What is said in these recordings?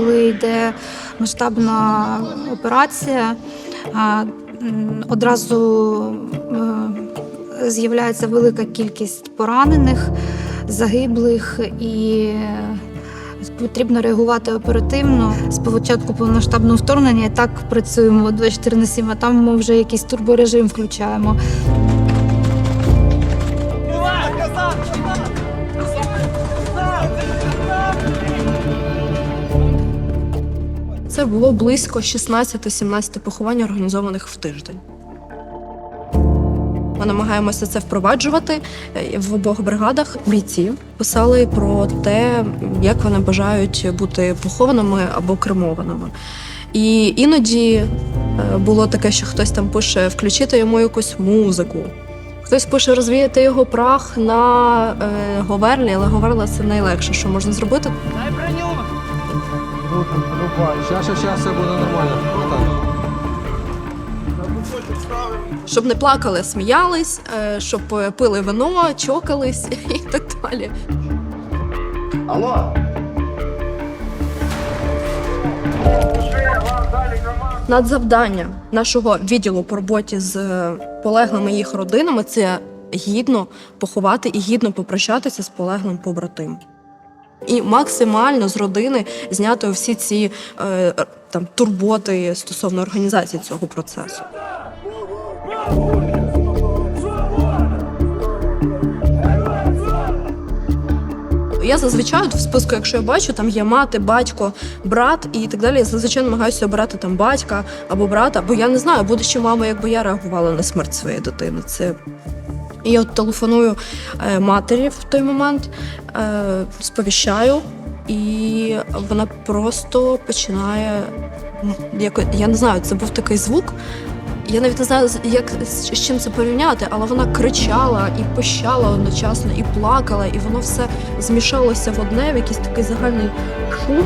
коли йде масштабна операція, одразу е, з'являється велика кількість поранених, загиблих і. Потрібно реагувати оперативно. З початку повномасштабного вторгнення і так працюємо 24 на 7, а там ми вже якийсь турборежим включаємо. Це було близько 16-17 поховань, організованих в тиждень. Ми намагаємося це впроваджувати Е, в обох бригадах. Бійці писали про те, як вони бажають бути похованими або кремованими. І іноді е, було таке, що хтось там пише включити йому якусь музику. Хтось пише розвіяти його прах на е, говерлі, але говерла це найлегше, що можна зробити. Щас, щас, щас, все буде нормально. Щоб не плакали, сміялись, е, щоб пили вино, чокались і так далі. Алло! Надзавдання нашого відділу по роботі з е, полеглими їх родинами це гідно поховати і гідно попрощатися з полеглим побратимом. І максимально з родини зняти всі ці е, там турботи стосовно організації цього процесу. Я зазвичай в списку, якщо я бачу, там є мати, батько, брат і так далі. Я зазвичай намагаюся обирати там батька або брата, бо я не знаю, буде ще мама, якби я реагувала на смерть своєї дитини. Це і я телефоную е, матері в той момент, е, сповіщаю, і вона просто починає. Я не знаю, це був такий звук. Я навіть не знаю, як з чим це порівняти, але вона кричала і пищала одночасно, і плакала, і воно все змішалося в одне, в якийсь такий загальний шум.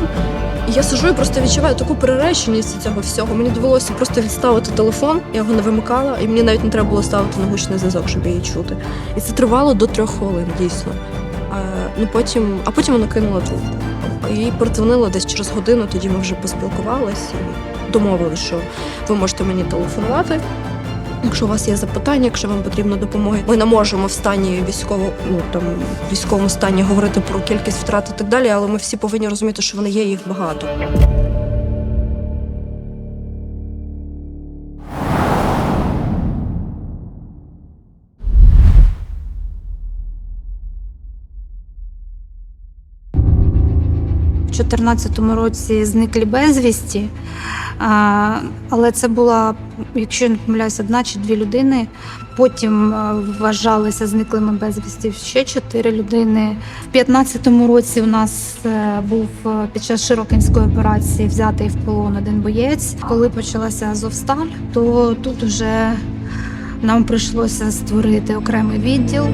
І я сижу і просто відчуваю таку приреченість цього всього. Мені довелося просто відставити телефон, я його не вимикала, і мені навіть не треба було ставити на гучний зв'язок, щоб її чути. І це тривало до трьох хвилин, дійсно. А, ну потім, а потім вона кинула трубку. І передзвонила десь через годину, тоді ми вже поспілкувалися і домовилися, що ви можете мені телефонувати. Якщо у вас є запитання, якщо вам потрібна допомога, ми не можемо в стані військово, ну там військовому стані говорити про кількість втрат і так далі, але ми всі повинні розуміти, що вони є, їх багато. 2014 році зниклі безвісті, але це була, якщо я не помиляюсь, одна чи дві людини. Потім вважалися зниклими безвісті ще чотири людини. В 2015 році у нас е, був е, під час Широкинської операції взятий в полон один боєць. Коли почалася Азовсталь, то тут вже нам прийшлося створити окремий відділ.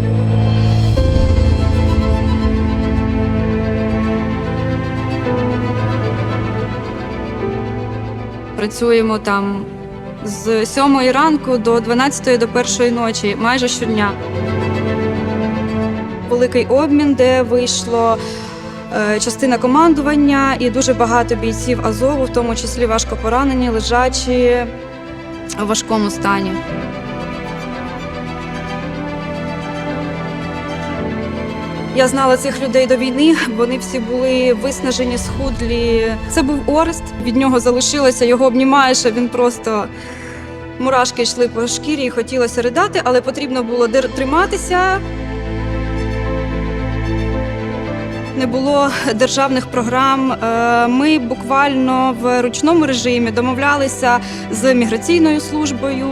Працюємо там з 7 ранку до 12 до першої ночі, майже щодня. Великий обмін, де вийшло е, частина командування і дуже багато бійців Азову, в тому числі важко поранені, лежачі у важкому стані. Я знала цих людей до війни. Вони всі були виснажені, схудлі. Це був Орест. Від нього залишилося, його обнімаєш, а він просто мурашки йшли по шкірі і хотілося ридати, але потрібно було триматися. Не було державних програм. Е, Ми буквально в ручному режимі домовлялися з міграційною службою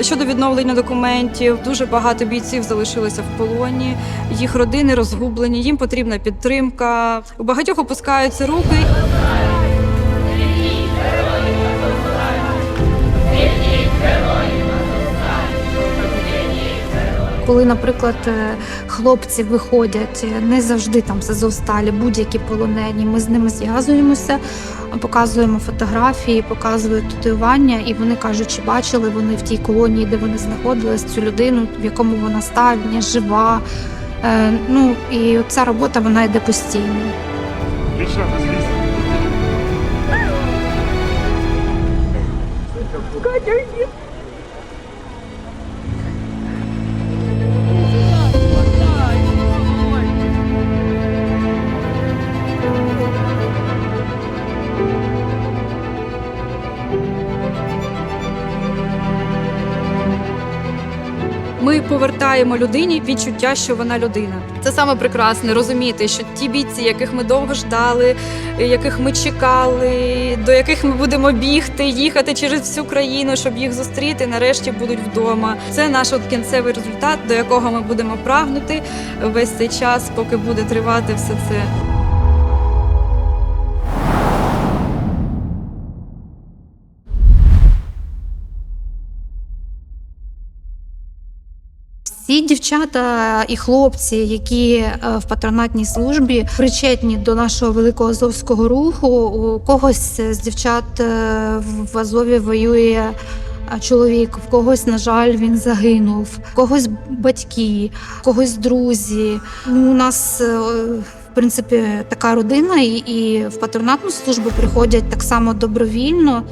щодо відновлення документів. Дуже багато бійців залишилося в полоні. Їх родини розгублені, їм потрібна підтримка. У багатьох опускаються руки. коли, наприклад, е, хлопці виходять е, не завжди там з Азовсталі, будь-які полонені, ми з ними зв'язуємося, показуємо фотографії, показують татуювання, і вони кажуть, чи бачили вони в тій колонії, де вони знаходились, цю людину, в якому вона стані, жива. Е, ну і ця робота вона йде постійно. Катя, повертаємо людині відчуття, що вона людина. Це саме прекрасне розуміти, що ті бійці, яких ми довго ждали, яких ми чекали, до яких ми будемо бігти, їхати через всю країну, щоб їх зустріти, нарешті будуть вдома. Це наш от кінцевий результат, до якого ми будемо прагнути весь цей час, поки буде тривати все це. Всі дівчата і хлопці, які е, в патронатній службі причетні до нашого великого азовського руху. У когось з дівчат е, в Азові воює е, чоловік, в когось, на жаль, він загинув, в когось батьки, в когось друзі. Ну, у нас в принципі така родина, і в патронатну службу приходять так само добровільно.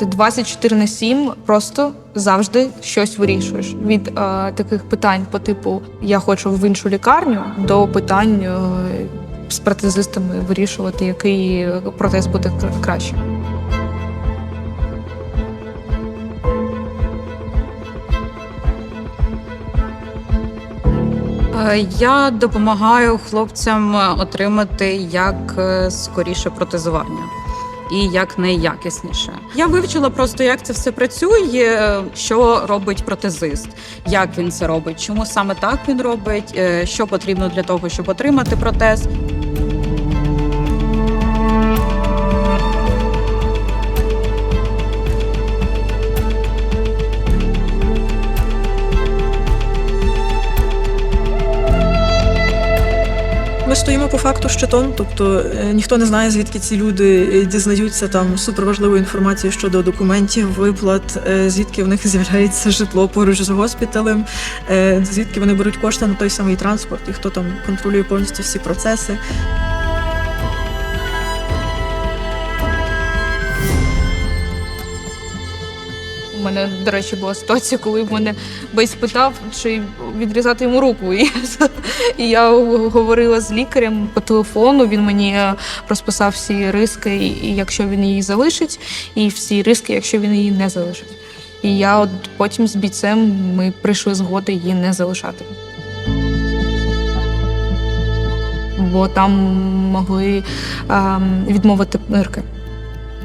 Ти 24 на 7 просто завжди щось вирішуєш. Від е, таких питань по типу я хочу в іншу лікарню до питань е, з протезистами вирішувати, який протез буде краще. Е, Я допомагаю хлопцям е, отримати як е, скоріше протезування і як найякісніше. Я вивчила просто, як це все працює, що робить протезист, як він це робить, чому саме так він робить, е, що потрібно для того, щоб отримати протез. Факту щитом, тобто е, ніхто не знає, звідки ці люди е, дізнаються там суперважливу інформацію щодо документів, виплат, е, звідки в них з'являється житло поруч з госпіталем, звідки вони беруть кошти на той самий транспорт, і хто там контролює повністю всі процеси. У мене, до речі, була ситуація, коли мене бейс питав, чи відрізати йому руку. І, я говорила з лікарем по телефону. Він мені е, розписав всі риски, якщо він її залишить, і всі риски, якщо він її не залишить. І я от потім з бійцем ми прийшли згоди її не залишати. Бо там могли ем, відмовити нирки.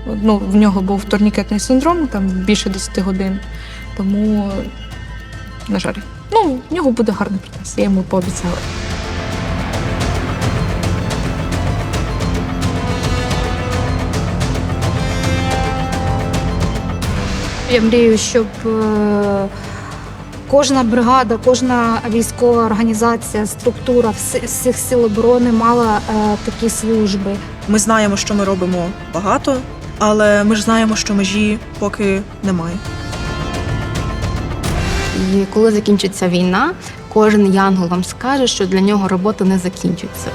Ну, в нього був турнікетний синдром, там більше 10 годин. Тому, на жаль, ну, в нього буде гарний процес, я йому пообіцяла. Я мрію, щоб е, кожна бригада, кожна військова організація, структура всіх сил оборони мала е, такі служби. Ми знаємо, що ми робимо багато, але ми ж знаємо, що межі поки немає. І коли закінчиться війна, кожен янгол вам скаже, що для нього робота не закінчиться.